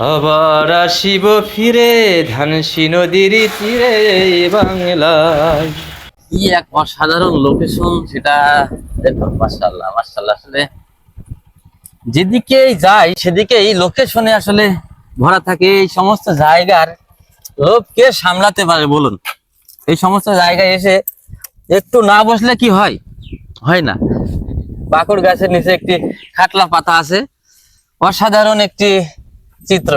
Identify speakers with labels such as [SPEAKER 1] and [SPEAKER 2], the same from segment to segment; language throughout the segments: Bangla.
[SPEAKER 1] আবার আসিব ফিরে ধানসি নদীর তীরে বাংলায়।
[SPEAKER 2] কি এক অসাধারণ লোকেশন সেটা দেখুন মার্শাল্লাহ মার্শাল্লাহ আসলে যেদিকেই যাই, সেদিকেই লোকেশনে আসলে ভরা থাকে। এই সমস্ত জায়গার লোভ কে সামলাতে পারে, বলুন। এই সমস্ত জায়গায় এসে একটু না বসলে কি হয়? হয় না। পাকড় গাছের নিচে একটি খাটলা পাতা আছে। অসাধারণ একটি চিত্র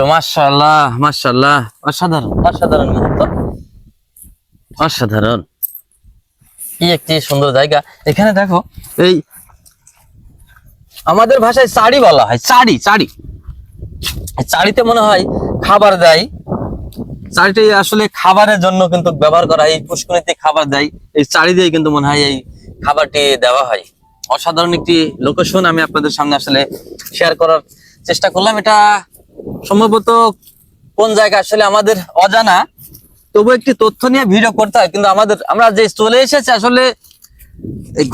[SPEAKER 2] অসাধারণ অসাধারণ অসাধারণ। কি একটি সুন্দর জায়গা। এখানে দেখো, এই আমাদের ভাষায় চাড়ি বলা হয়, চাড়ি চাড়ি। চাড়িতে মনে হয় খাবার দেয়। চাড়িটি আসলে খাবারের জন্য কিন্তু ব্যবহার করা হয় পুষ্করিতে খাবার দেয়। এই চাড়ি দিয়ে কিন্তু মনে হয় এই খাবারটি দেওয়া হয়। অসাধারণ একটি লোকেশন আমি আপনাদের সামনে আসলে শেয়ার করার চেষ্টা করলাম। এটা সম্ভবত কোন জায়গা আসলে আমাদের অজানা, তবু একটি তথ্য নিয়ে ভিডিও করতে হয়। কিন্তু আমাদের, আমরা যে চলে এসেছি, আসলে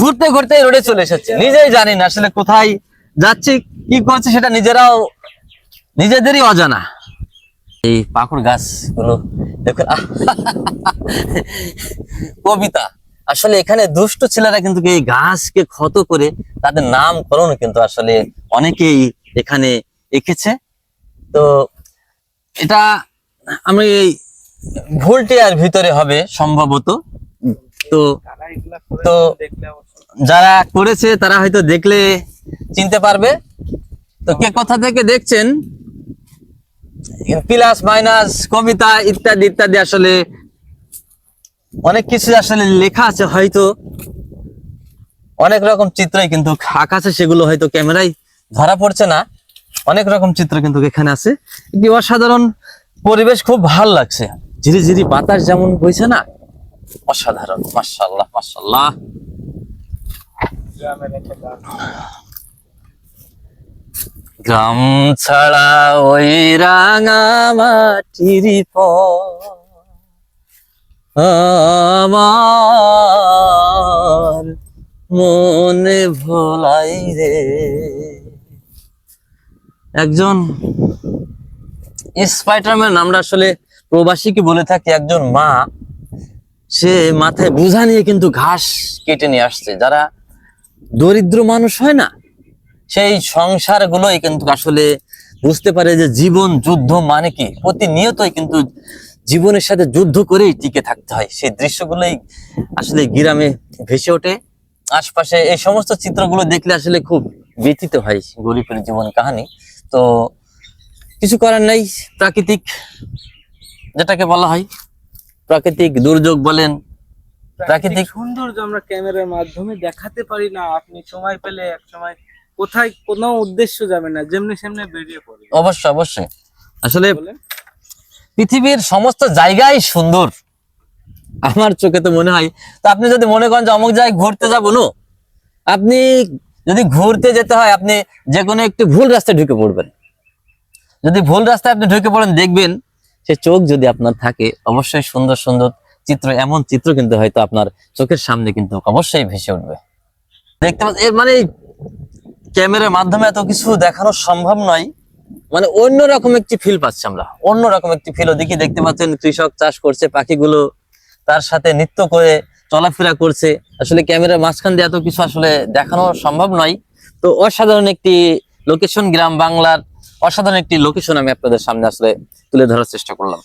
[SPEAKER 2] ঘুরতে ঘুরতে রোডে চলে এসেছি। নিজেই জানি না আসলে কোথায় যাচ্ছি, কি করছি, সেটা নিজেরাও, নিজেদেরই অজানা। এই পাকুড় গাছগুলো, দেখুন কবিতা। আসলে এখানে দুষ্ট ছেলেরা কিন্তু এই গাছকে ক্ষত করে তাদের নামকরণ কিন্তু আসলে অনেকেই এখানে এঁকেছে। তো এটা আমি এই ভুলটিয়ার ভিতরে হবে সম্ভবত। তো তো যারা করেছে তারা হয়তো দেখলে চিনতে পারবে। তো কে কোথা থেকে দেখছেন? প্লাস মাইনাস, কবিতা ইত্যাদি ইত্যাদি আসলে অনেক কিছু আসলে লেখা আছে হয়তো। অনেক রকম চিত্রই কিন্তু আকাশে সেগুলো হয়তো ক্যামেরায় ধরা পড়ছে না। অনেক রকম চিত্র কিন্তু এখানে আছে। একটি অসাধারণ পরিবেশ, খুব ভালো লাগছে। ঝিরি ঝিরি বাতাস যেমন বইছে না, অসাধারণ মাসাল্লাহ মাসাল্লাহ গ্রাম ছাড়া ওই রাঙা মাটির আমার মনে ভোলাই রে। একজন স্পাইডারম্যান আমরা আসলে প্রবাসীকে বলে থাকি একজন মা। সে মাথায় বোঝা নিয়ে কিন্তু ঘাস কেটে নিয়ে আসছে। যারা দরিদ্র মানুষ হয় না, সেই সংসার গুলোই কিন্তু আসলে বুঝতে পারে যে জীবন, যুদ্ধ মানে কি। প্রতিনিয়তই কিন্তু জীবনের সাথে যুদ্ধ করেই টিকে থাকতে হয়। সেই দৃশ্যগুলোই আসলে গ্রামে ভেসে ওঠে। আশপাশে এই সমস্ত চিত্রগুলো দেখলে আসলে খুব ব্যথিত হয় গরিবের জীবন কাহিনী। তো কিছু করার নাই। প্রাকৃতিক যেটাকে বলা হয় প্রাকৃতিক দুর্যোগ বলেন প্রাকৃতিক-
[SPEAKER 3] সৌন্দর্য আমরা ক্যামেরার মাধ্যমে দেখাতে পারি না আপনি সময় পেলে এক সময় কোথায় কোনো উদ্দেশ্য যাবে না যেমনি সেমনি বেরিয়ে পড়ে।
[SPEAKER 2] অবশ্যই অবশ্যই আসলে পৃথিবীর সমস্ত জায়গাই সুন্দর। আমার চোখে তো মনে হয় তো আপনি যদি মনে করেন যে অমুক জায়গায় ঘুরতে যাব নো? আপনি যদি ঘুরতে যেতে হয়, আপনি যে কোনো একটি ভুল রাস্তায় ঢুকে পড়বেন। যদি ভুল রাস্তায় আপনি ঢুকে পড়েন, দেখবেন সে চোখ যদি আপনার থাকে, অবশ্যই সুন্দর সুন্দর চিত্র, এমন চিত্র কিন্তু হয়তো আপনার চোখের সামনে কিন্তু অবশ্যই ভেসে উঠবে। দেখতে পাচ্ছেন মানে ক্যামেরার মাধ্যমে এত কিছু দেখানো সম্ভব নয়। মানে অন্যরকম একটি ফিল পাচ্ছি আমরা। অন্যরকম একটি ফিল ওদিকে দেখতে পাচ্ছেন কৃষক চাষ করছে, পাখিগুলো তার সাথে নৃত্য করে চলাফেরা করছে। আসলে ক্যামেরার মাঝখান দিয়ে এত কিছু আসলে দেখানো সম্ভব নয়। তো অসাধারণ একটি লোকেশন গ্রাম বাংলার অসাধারণ একটি লোকেশন আমি আপনাদের সামনে আসলে তুলে ধরার চেষ্টা করলাম।